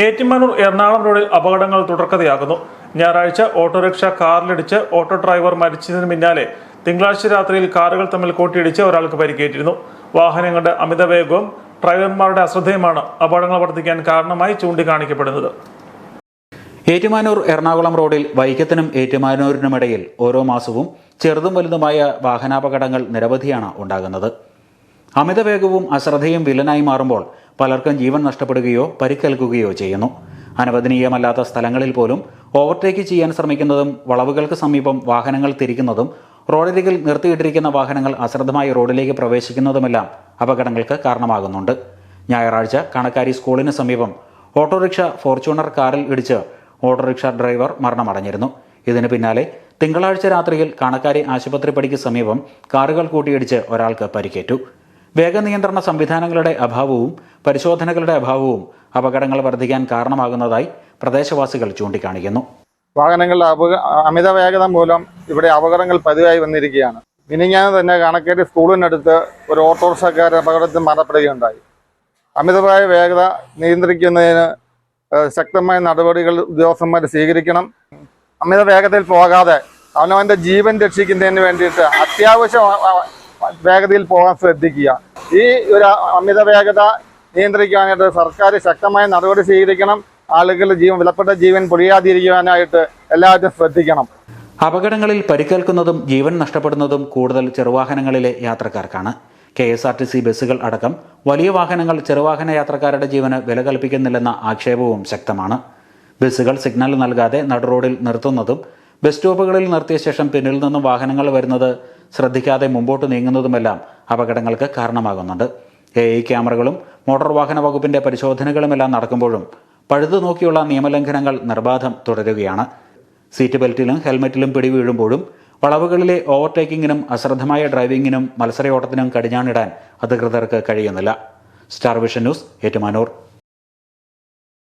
ഏറ്റുമാനൂർ എറണാകുളം റോഡിൽ അപകടങ്ങൾ തുടർക്കഥയാകുന്നു. ഞായറാഴ്ച ഓട്ടോറിക്ഷ കാറിലിടിച്ച് ഓട്ടോ ഡ്രൈവർ മരിച്ചതിന് പിന്നാലെ തിങ്കളാഴ്ച രാത്രിയിൽ കാറുകൾ തമ്മിൽ കൂട്ടിയിടിച്ച് ഒരാൾക്ക് പരിക്കേറ്റിരുന്നു. വാഹനങ്ങളുടെ അമിതവേഗവും ഡ്രൈവർമാരുടെ അശ്രദ്ധയുമാണ് അപകടങ്ങൾ വർദ്ധിക്കാൻ കാരണമായി ചൂണ്ടിക്കാണിക്കപ്പെടുന്നത്. ഏറ്റുമാനൂർ എറണാകുളം റോഡിൽ വൈക്കത്തിനും ഏറ്റുമാനൂരിനുമിടയിൽ ഓരോ മാസവും ചെറുതും വലുതുമായ വാഹനാപകടങ്ങൾ നിരവധിയാണ് ഉണ്ടാകുന്നത്. അമിതവേഗവും അശ്രദ്ധയും വില്ലനായി മാറുമ്പോൾ പലർക്കും ജീവൻ നഷ്ടപ്പെടുകയോ പരിക്കേൽക്കുകയോ ചെയ്യുന്നു. അനുവദനീയമല്ലാത്ത സ്ഥലങ്ങളിൽ പോലും ഓവർടേക്ക് ചെയ്യാൻ ശ്രമിക്കുന്നതും വളവുകൾക്ക് സമീപം വാഹനങ്ങൾ തിരിക്കുന്നതും റോഡരികിൽ നിർത്തിയിട്ടിരിക്കുന്ന വാഹനങ്ങൾ അശ്രദ്ധമായി റോഡിലേക്ക് പ്രവേശിക്കുന്നതുമെല്ലാം അപകടങ്ങൾക്ക് കാരണമാകുന്നുണ്ട്. ഞായറാഴ്ച കണക്കാരി സ്കൂളിന് സമീപം ഓട്ടോറിക്ഷ ഫോർച്യൂണർ കാറിൽ ഇടിച്ച് ഓട്ടോറിക്ഷ ഡ്രൈവർ മരണമടഞ്ഞിരുന്നു. ഇതിന് പിന്നാലെ തിങ്കളാഴ്ച രാത്രിയിൽ കണക്കാരി ആശുപത്രി ആശുപത്രിപ്പടിക്ക് സമീപം കാറുകൾ കൂട്ടിയിടിച്ച് ഒരാൾക്ക് പരിക്കേറ്റു. വേഗനിയന്ത്രണ സംവിധാനങ്ങളുടെ അഭാവവും പരിശോധനകളുടെ അഭാവവും അപകടങ്ങൾ വർദ്ധിക്കാൻ കാരണമാകുന്നതായി പ്രദേശവാസികൾ ചൂണ്ടിക്കാണിക്കുന്നു. വാഹനങ്ങളുടെ അപക അമിത വേഗത മൂലം ഇവിടെ അപകടങ്ങൾ പതിവായി വന്നിരിക്കുകയാണ്. മിനിഞ്ഞാന്ന് തന്നെ കണക്കേറ്റ് സ്കൂളിനടുത്ത് ഒരു ഓട്ടോറിക്ഷക്കാരൻ അപകടത്തിൽ മരണപ്പെടുകയുണ്ടായി. അമിതമായ വേഗത നിയന്ത്രിക്കുന്നതിന് ശക്തമായ നടപടികൾ ഉദ്യോഗസ്ഥന്മാർ സ്വീകരിക്കണം. അമിത വേഗതയിൽ പോകാതെ അവനവന്റെ ജീവൻ രക്ഷിക്കുന്നതിന് വേണ്ടിയിട്ട് അത്യാവശ്യം വേഗതയിൽ പോകാൻ ശ്രദ്ധിക്കുക. ഈ ഒരു അമിത വേഗത നിയന്ത്രിക്കാനായിട്ട് സർക്കാർ ശക്തമായ നടപടി സ്വീകരിക്കണം. ആളുകളുടെ ജീവൻ വിലപ്പെട്ട ജീവൻ പൊളിയാതിരിക്കുവാനായിട്ട് എല്ലാവരും ശ്രദ്ധിക്കണം. അപകടങ്ങളിൽ പരിക്കേൽക്കുന്നതും ജീവൻ നഷ്ടപ്പെടുന്നതും കൂടുതൽ ചെറുവാഹനങ്ങളിലെ യാത്രക്കാർക്കാണ്. K S R T C ബസ്സുകൾ അടക്കം വലിയ വാഹനങ്ങൾ ചെറുവാഹന യാത്രക്കാരുടെ ജീവന് വില കൽപ്പിക്കുന്നില്ലെന്ന ആക്ഷേപവും ശക്തമാണ്. ബസ്സുകൾ സിഗ്നൽ നൽകാതെ നടുറോഡിൽ നിർത്തുന്നതും ബസ് സ്റ്റോപ്പുകളിൽ നിർത്തിയ ശേഷം പിന്നിൽ നിന്നും വാഹനങ്ങൾ വരുന്നത് ശ്രദ്ധിക്കാതെ മുമ്പോട്ട് നീങ്ങുന്നതുമെല്ലാം അപകടങ്ങൾക്ക് കാരണമാകുന്നുണ്ട്. എ ഐ ക്യാമറകളും മോട്ടോർ വാഹന വകുപ്പിന്റെ പരിശോധനകളുമെല്ലാം നടക്കുമ്പോഴും പഴുതു നോക്കിയുള്ള നിയമലംഘനങ്ങൾ നിർബാധം തുടരുകയാണ്. സീറ്റ് ബെൽറ്റിലും ഹെൽമെറ്റിലും പിടിവീഴുമ്പോഴും വളവുകളിലെ ഓവർടേക്കിങ്ങിനും അശ്രദ്ധമായ ഡ്രൈവിങ്ങിനും മത്സരയോട്ടത്തിനും കടിഞ്ഞാണിടാൻ അധികൃതർക്ക് കഴിയുന്നില്ല. Star vision news Ettumanoor.